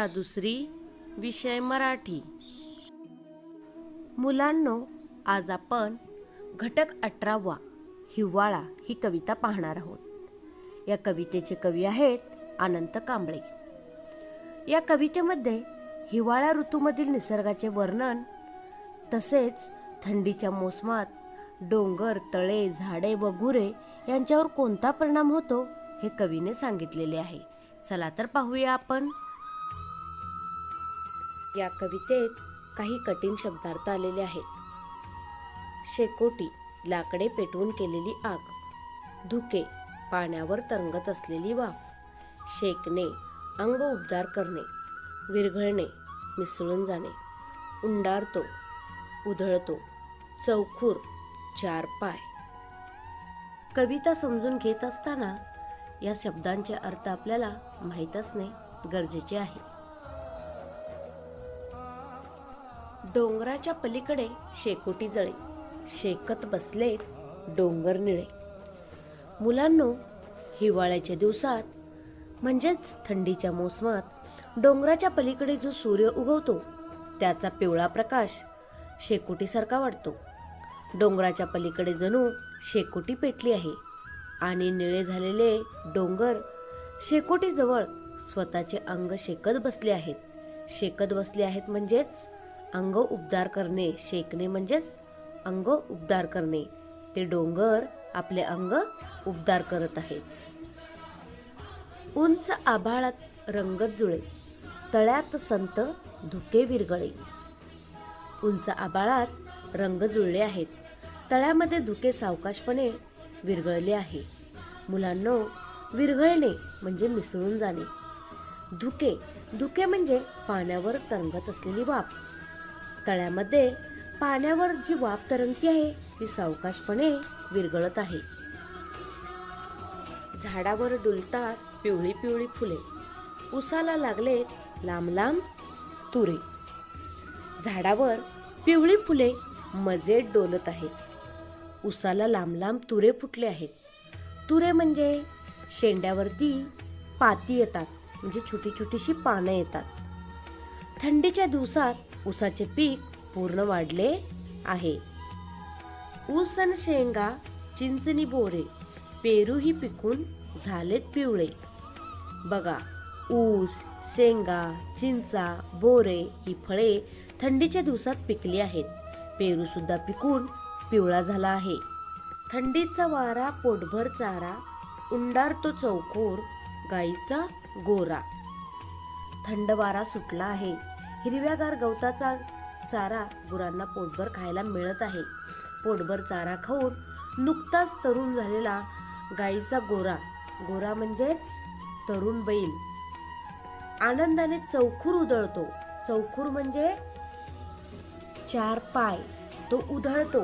इयत्ता दुसरी विषय मराठी. मुलांनो आज आपण घटक अठरावा हिवाळा ही कविता पाहणार आहोत. या कवितेचे कवी आहेत अनंत कांबळे. या कवितेमध्ये हिवाळा ऋतूमधील निसर्गाचे वर्णन तसेच थंडीच्या मोसमात डोंगर तळे झाडे व गुरे यांच्यावर कोणता परिणाम होतो हे कवीने सांगितलेले आहे. चला तर पाहूया आपण या कवितेत काही कठीण शब्दार्थ आलेले आहेत. शेकोटी लाकडे पेटवून केलेली आग धुके पाण्यावर तरंगत असलेली वाफ शेकणे अंग उबदार करणे विरघळणे मिसळून जाणे उंडारतो उधळतो चौखूर चार पाय. कविता समजून घेत असताना या शब्दांचे अर्थ आपल्याला माहीत असणे गरजेचे आहे. डोंगराच्या पलीकडे शेकोटी जळे. शेकत बसले डोंगर निळे. मुलांनो हिवाळ्याच्या दिवसात म्हणजेच थंडीच्या मोसमात डोंगराच्या पलीकडे जो सूर्य उगवतो त्याचा पिवळा प्रकाश शेकोटीसारखा वाटतो डोंगराच्या पलीकडे जणू शेकोटी पेटली आहे आणि निळे झालेले डोंगर शेकोटीजवळ स्वतःचे अंग शेकत बसले आहेत. शेकत बसले आहेत म्हणजेच अंग उबदार करणे शेकणे म्हणजेच अंग उबदार करणे. ते डोंगर आपले अंग उबदार करत आहेत उंच आभाळात रंगत जुळे तळ्यात संत धुके विरगळे. उंच आभाळात रंग जुळले आहेत तळ्यामध्ये धुके सावकाशपणे विरघळले आहे. मुलांनो विरघळणे म्हणजे मिसळून जाणे. धुके धुके म्हणजे पाण्यावर तरंगत असलेली वाफ. तळ्यामध्ये पाण्यावर जी वाफ तरंगती आहे ती सावकाशपणे विरघळत आहे. झाडावर डुलतात पिवळी पिवळी फुले. उसाला लागलेत लांब लांब तुरे. झाडावर पिवळी फुले मजेत डोलत आहेत. उसाला लांब लांब तुरे फुटले आहेत. तुरे म्हणजे शेंड्यावरती पाती येतात म्हणजे छोटी छोटीशी पानं येतात. थंडीच्या दिवसात ऊसाचे पीक पूर्ण वाढले आहे. ऊस आणि शेंगा चिंचणी बोरे पेरूही पिकून झालेत पिवळे. बघा ऊस शेंगा चिंचा बोरे ही फळे थंडीच्या दिवसात पिकली आहेत. पेरूसुद्धा पिकून पिवळा झाला आहे. थंडीचा वारा पोटभर चारा उंडारतो चौकोर गाईचा गोरा. थंड वारा सुटला आहे. हिरव्यागार गवताचा चारा गुरांना पोटभर खायला मिळत आहे. पोटभर चारा खाऊन नुकताच तरुण झालेला गाईचा गोरा. गोरा म्हणजेच तरुण बैल. आनंदाने चौखूर उधळतो. चौखूर म्हणजे चार पाय. तो उधळतो.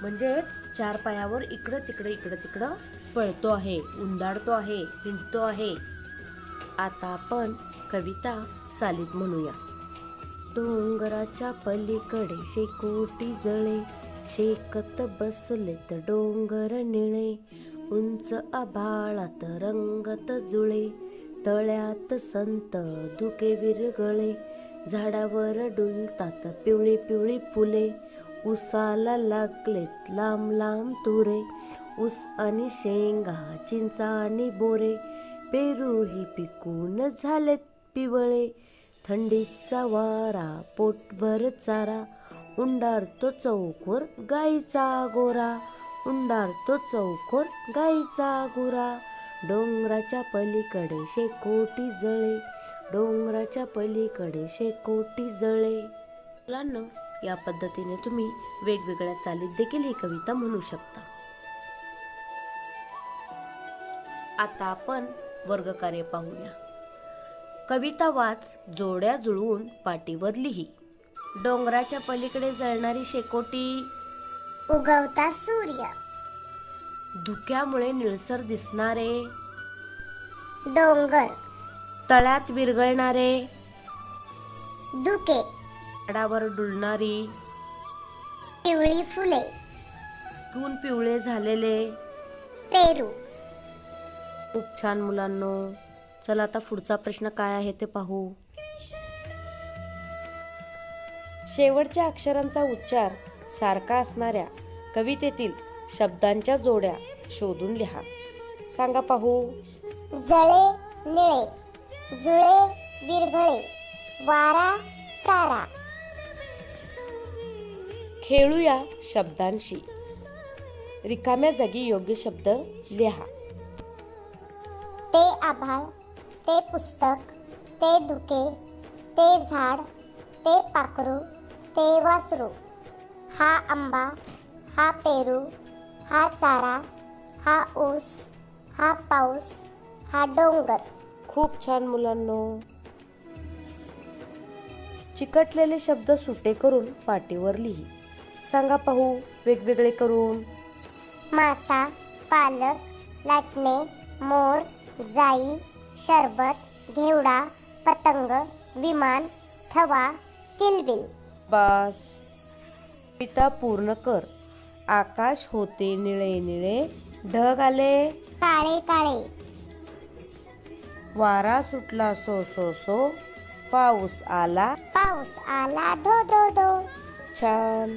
म्हणजेच चार पायावर इकडं तिकडं इकडं तिकडं पळतो आहे. उंदाडतो आहे. हिंडतो आहे. आता आपण कविता चालीत म्हणूया. डोंगराच्या पलीकडे शेकोटी जळे शेकत बसलेत डोंगर निळे. उंच आभाळात रंगत जुळे तळ्यात संत धुके विरगळे. झाडावर डुलतात पिवळी पिवळी फुले उसाला लागलेत लांब लांब तुरे. ऊस आणि शेंगा चिंचा आणि बोरे पेरूही पिकून झालेत पिवळे. थंडीचा वारा पोटभर चारा. उंडारतो चौकोर गाईचा गोरा. उंडारतो चौकोर गाईचा गोरा. डोंगराच्या पलीकडे शेकोटी जळे. डोंगराच्या पलीकडे शेकोटी जळे. मुलांना या पद्धतीने तुम्ही वेगवेगळ्या चालीत देखील ही कविता म्हणू शकता. आता आपण वर्गकार्य पाहूया. कविता वाच जोड्या जुळवून पाटीवर लिही. डोंगराच्या पलीकडे जळणारी शेकोटी. उगवता सूर्य. धुक्यामुळे निळसर दिसणारे. डोंगर. तळ्यात विरघळणारे. धुके. झाडावर डुलणारी. पिवळी फुले. गुण पिवळे झालेले. पेरू. खूप छान मुलांनो. चला आता पुढचा प्रश्न काय आहे ते पाहू. शेवटच्या अक्षरांचा उच्चार सारखा असणाऱ्या कवितेतील शब्दांच्या जोड्या शोधून लिहा. सांगा पाहू. जळे निळे जुळे विरघळे वारा चारा खेळूया शब्दांशी. रिकाम्या जागी योग्य शब्द लिहा. ते आभाळ. ते पुस्तक ते धुके ते झाड ते पाखरू ते वासरू. हा आंबा हा पेरू हा चारा हा ऊस हा पाऊस हा डोंगर. खूप छान मुलांनो. चिकटलेले शब्द सुटे करून पाटीवर लिही. सांगा पाहू वेगवेगळे करून. मासा पालक लाटणे मोर जाई शरबत घेवडा पतंग विमान थवा किलबिल. बास. पिता पूर्ण कर. आकाश होते निळे निळे ढग आले. काळे काळे. वारा सुटला सो सो सो पाऊस आला. पाऊस आला धो धो धो छान.